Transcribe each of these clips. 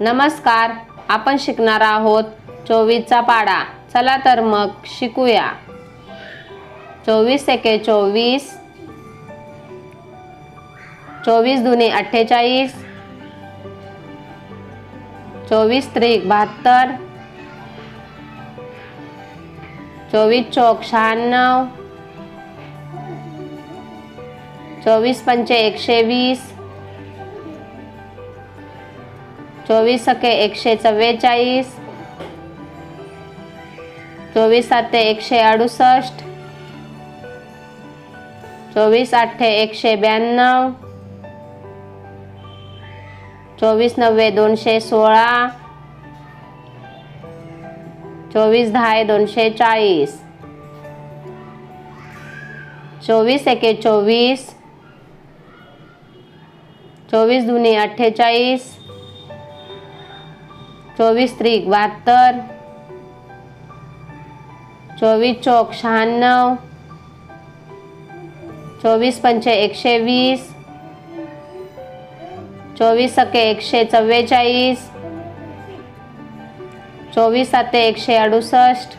नमस्कार आपण शिकणार आहोत चोवीसचा पाडा. चला तर मग शिकूया. चोवीस एके चोवीस. चोवीस दुने अठ्ठेचाळीस. चोवीस त्रिक बहात्तर. चोवीस चौक शहाण्णव. चोवीस पंचे एकशे वीस. चोवीस सके एकशे चव्वेचाळीस चोवीस साते एकशे अडुसष्ट चोवीस आठे एकशे ब्याण्णव चोवीस नव्वे दोनशे सोळा चोवीस दहा दोनशे चाळीस चोवीस एके चोवीस चोवीस दुनी अठ्ठेचाळीस चोवीस त्रिक बहात्तर. चोवीस चौक शहाण्णव. चोवीस पंचे एकशे वीस. चोवीस सके एकशे चव्वेचाळीस. चोवीस साते एकशे अडुसष्ट.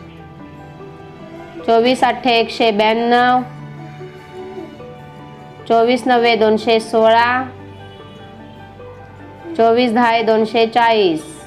चोवीस अठ्ठे एकशे ब्याण्णव. चोवीस नव्वे दोनशे सोळा. चोवीस दहा दोनशे चाळीस.